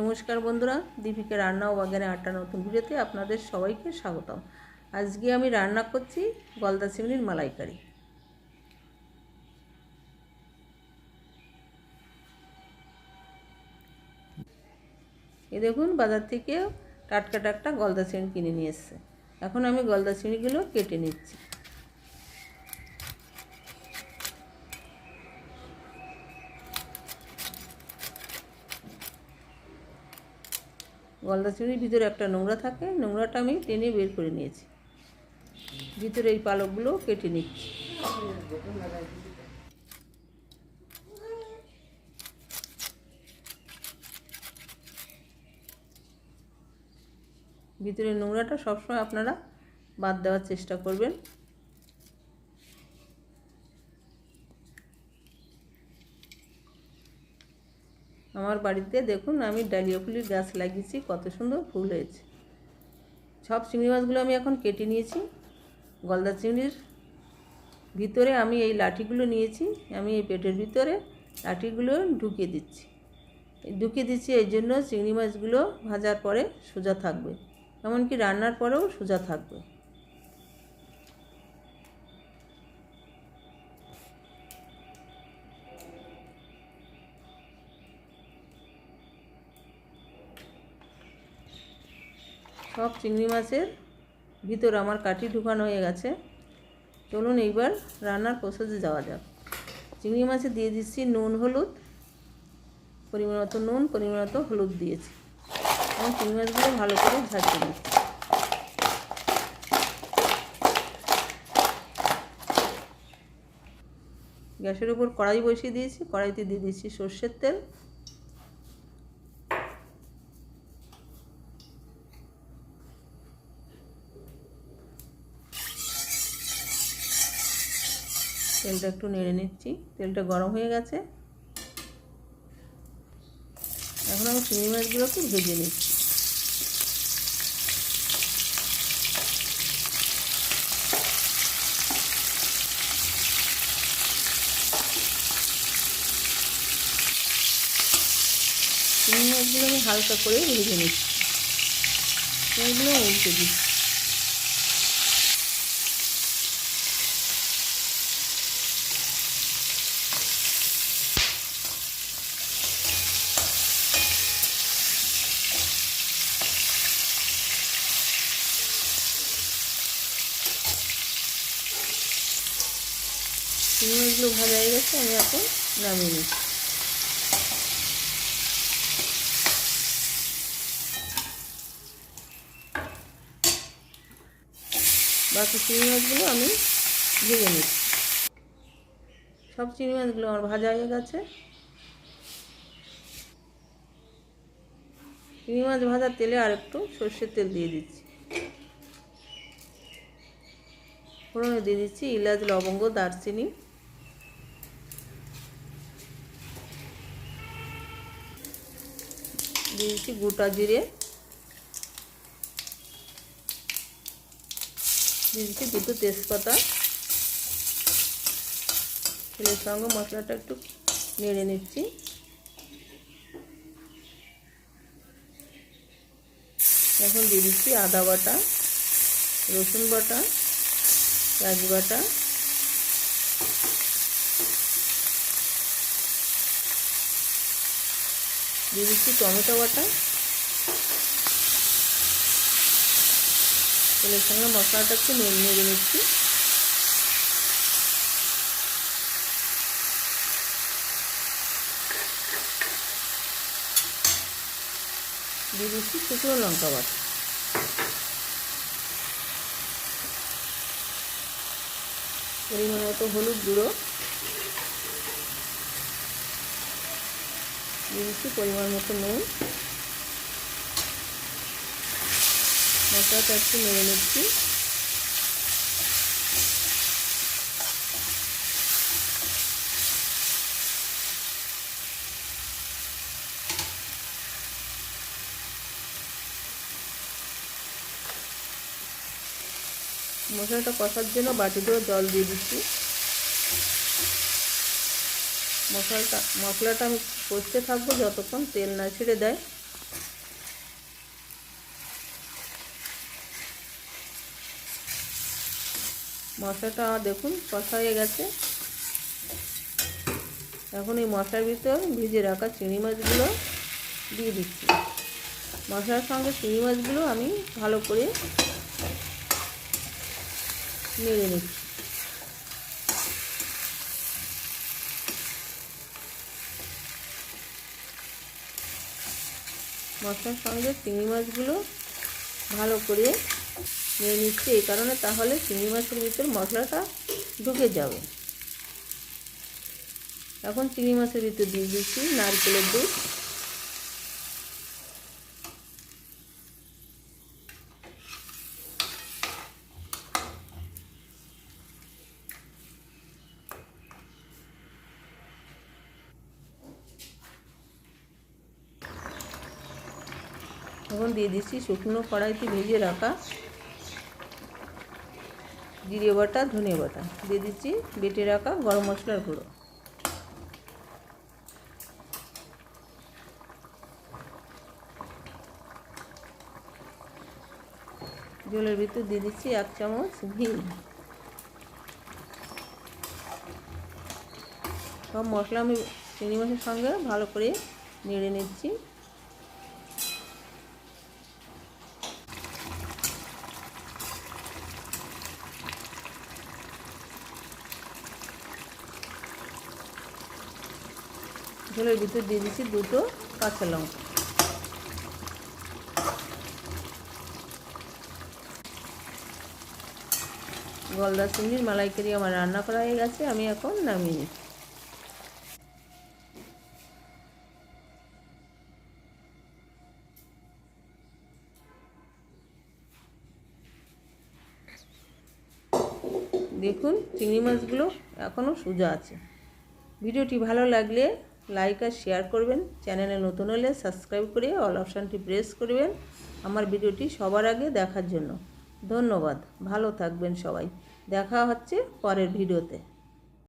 নমস্কার বন্ধুরা দীপিকা রান্না ও বাগানে আটটা নতুন ভিডিওতে আপনাদের সবাইকে স্বাগতম। আজকে আমি রান্না করছি গলদা চিংড়ির মালাইকারি। এ দেখুন, বাজার থেকে টাটকা টাটকা গলদা চিংড়ি কিনে নিয়ে এসছে। এখন আমি গলদা চিংড়িগুলো কেটে নিচ্ছি। গলদা চিংড়ির ভিতরে একটা নোংরা থাকে, নোংরাটা আমি টেনে বের করে নিয়েছি। ভিতরে এই পালকগুলো কেটে নিচ্ছি। ভিতরে নোংরাটা সবসময় আপনারা বাদ দেওয়ার চেষ্টা করবেন। আমার বাড়িতে দেখুন, আমি ডালিয়া ফুলের গাছ লাগিয়েছি, কত সুন্দর ফুল হয়েছে। সব চিংড়ি মাছগুলো আমি এখন কেটে নিয়েছি। গলদা চিংড়ির ভিতরে আমি এই লাঠিগুলো নিয়েছি, আমি এই পেটের ভিতরে লাঠিগুলো ঢুকিয়ে দিচ্ছি। ঢুকিয়ে দিচ্ছি এই জন্য চিংড়ি মাছগুলো ভাজার পরে সোজা থাকবে। এমনকি রান্নার পরেও সোজা থাকবে। সব চিংড়ি মাছের ভিতর আমার কাঠি ঢুকানো হয়ে গেছে। চলুন এইবার রান্নার প্রসেসে যাওয়া যাক। চিংড়ি মাছে দিয়ে দিচ্ছি নুন, হলুদ। পরিমাণ মতো নুন পরিমাণ মতো হলুদ দিয়েছি। এবং চিংড়ি মাছগুলো ভালো করে ঝাঁকিয়ে দিচ্ছি। গ্যাসের উপর কড়াই বসিয়ে দিয়েছি। কড়াইতে দিয়ে দিচ্ছি সর্ষের তেল। তেলটা একটু নেড়ে নিচ্ছি। তেলটা গরম হয়ে গেছে। এখন আমি চিংড়ি মাছগুলোকে ভেজে নিচ্ছি। চিংড়ি মাছগুলো আমি হালকা করে ভেজে নিচ্ছি। এগুলো উল্টে দিচ্ছি। চিংড়ি মাছগুলো ভাজা হয়ে গেছে, আমি এখন নামিয়ে নিচ্ছি। বাকি চিংড়ি মাছগুলো আমি ভেজে নিচ্ছি। সব চিংড়ি মাছগুলো আমার ভাজা হয়ে গেছে। চিংড়ি মাছ ভাজার তেলে আর একটু সর্ষের তেল দিয়ে দিচ্ছি। ফোড়নে দিয়ে দিচ্ছি ইলাচ, লবঙ্গ, দারচিনি। দিয়ে দিচ্ছি গোটা জিরে। দিয়ে দিচ্ছি দুটো তেজপাতা। তেলের সঙ্গে মশলাটা একটু নেড়ে নিচ্ছি। এখন দিয়ে দিচ্ছি আদা বাটা, রসুন বাটা, পেঁয়াজ বাটা। দিয়ে দিচ্ছি টমেটো বাটা। তেলের সঙ্গে মশলাটা একটু নেড়ে নিচ্ছি দিয়ে দিচ্ছি শুকনো লঙ্কা বাটা। পরিমাণ মতো হলুদ গুঁড়ো। দিয়ে দিচ্ছি পরিমাণ মতো নুন। মশলাটা একটু নেড়ে নিচ্ছি। মশলাটা কষার জন্য বাটি ধরে জল দিয়ে দিচ্ছি। মশলাটা মশলাটা আমি করতে থাকব যতক্ষণ তেল না ছেড়ে দেয় মশলাটা দেখুন কষা হয়ে গেছে। এখন এই মশলার ভিতরে ভিজে রাখা চিংড়ি মাছগুলো দিয়ে দিচ্ছি। মশলার সঙ্গে চিংড়ি মাছগুলো আমি ভালো করে নেড়ে নিচ্ছি। মশলার সঙ্গে চিংড়ি মাছগুলো ভালো করে নিয়ে নিচ্ছি। এই কারণে তাহলে চিংড়ি মাছের ভিতর মশলাটা ঢুকে যাবে। এখন চিংড়ি মাছের ভিতর দিয়ে দিচ্ছি নারকেলের দুধ। এখন দিয়ে দিচ্ছি, শুকনো কড়াইতে ভেজে রাখা জিরে বাটা, ধনে বাটা। দিয়ে দিচ্ছি, বেটে রাখা গরম মশলার গুঁড়ো। জলের ভিতর দিয়ে দিচ্ছি এক চামচ ঘি। সব মশলা আমি চিংড়ি মাছের সঙ্গে ভালো করে নেড়ে নিচ্ছি। ঝোলের ভিতর দিয়ে দিচ্ছি দুটো কাঁচা লঙ্কা। গলদা চিংড়ির মালাইকারি আমার রান্না করা হয়ে গেছে, আমি এখন নামিয়ে নিচ্ছি। দেখুন, চিংড়ি মাছগুলো এখনও সোজা আছে। ভিডিওটি ভালো লাগলে লাইক আর শেয়ার করবেন। চ্যানেলে নতুন হলে সাবস্ক্রাইব করে অল অপশানটি প্রেস করবেন। আমার ভিডিওটি সবার আগে দেখার জন্য। ধন্যবাদ। ভালো থাকবেন সবাই। দেখা হচ্ছে পরের ভিডিওতে।